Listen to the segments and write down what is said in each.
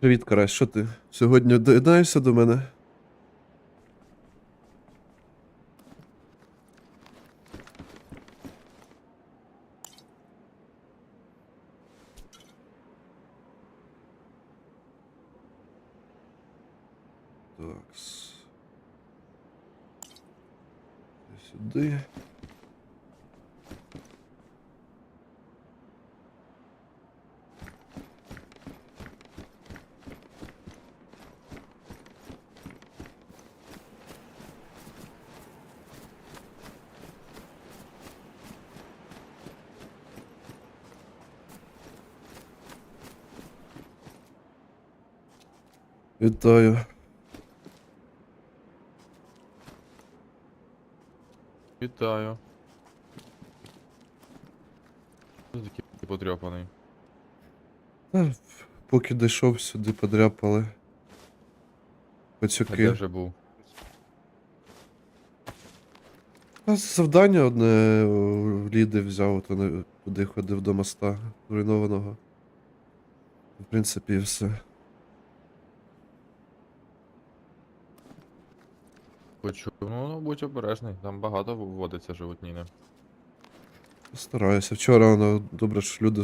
Привіт, Карась, що ти? Сьогодні доєднаєшся до мене? Такс. Сюди. Вітаю. Вітаю. Ти такий потрьопаний? Та, поки дійшов сюди, подряпали. А де Пацюки. вже був? А завдання одне о, в ліди взяв, то не- туди ходив до моста руйнованого. В принципі, і все. Почув. Ну, будь обережний, там багато вводиться животніни. Стараюся. Вчора воно добре, що люди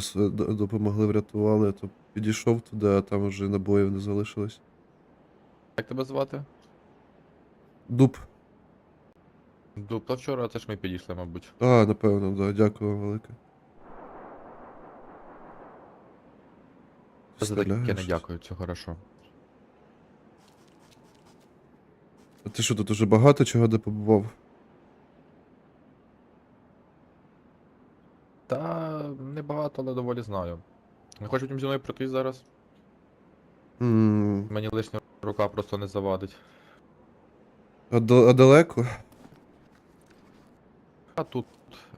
допомогли, врятували, то підійшов туди, а там вже набоїв не залишилось. Як тебе звати? Дуб. Дуб, та вчора це ж ми підійшли, мабуть. А, напевно, да. Дякую вам велике. За таке не дякую, це хорошо. А ти що, тут уже багато чого де побував? Та небагато, але доволі знаю. Не хочеш зі мною пройти зараз? М, Мені лишня рука просто не завадить. А, да- а далеко? А тут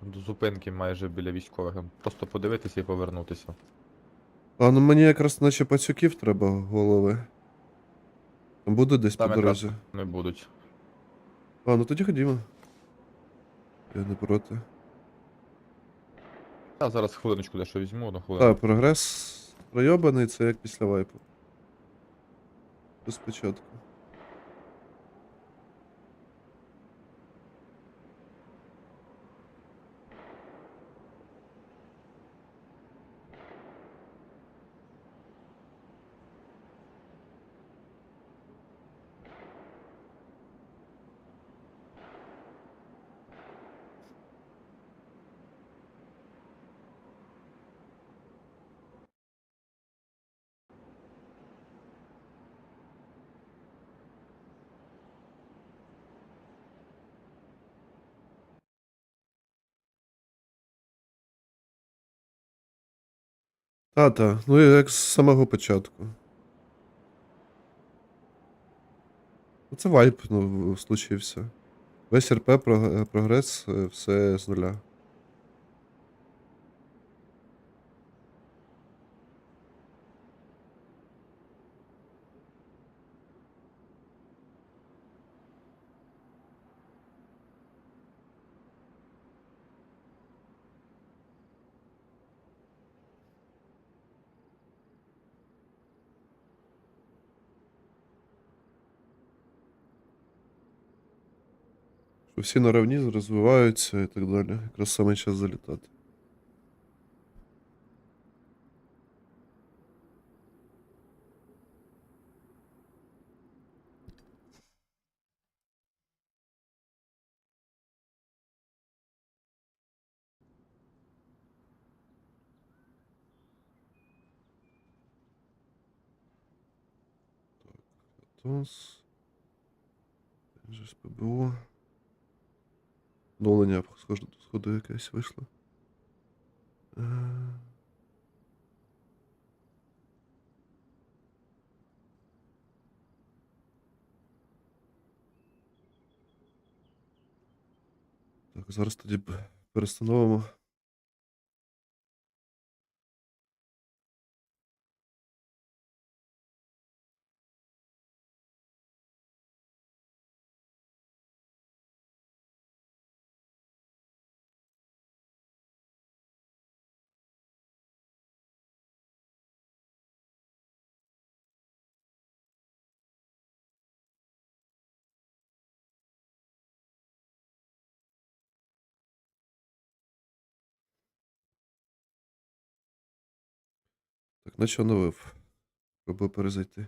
до зупинки майже біля військових. Просто подивитися і повернутися. А ну мені якраз наче пацюків треба голови. Буде десь Там по якраз дорозі. не будуть. А, ну тоді ходімо. Я не проти. Я зараз хвилиночку дещо візьму, одну хвилину. Так, прогрес пройобаний, це як після вайпу. Спочатку. Та, та, ну як з самого початку. Ну, Це вайп, ну, случився. Весь РП прогрес, е, все з нуля. Всі на равні розвиваються і так далі. Якраз саме час залітати. Вже з ПБО. Оновлення, схоже, сходу якесь вийшло. Е, Так, зараз тоді перестановимо. Так, наче оновив. Пробую перезайти.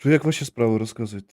Що як ваші справи розказуєте?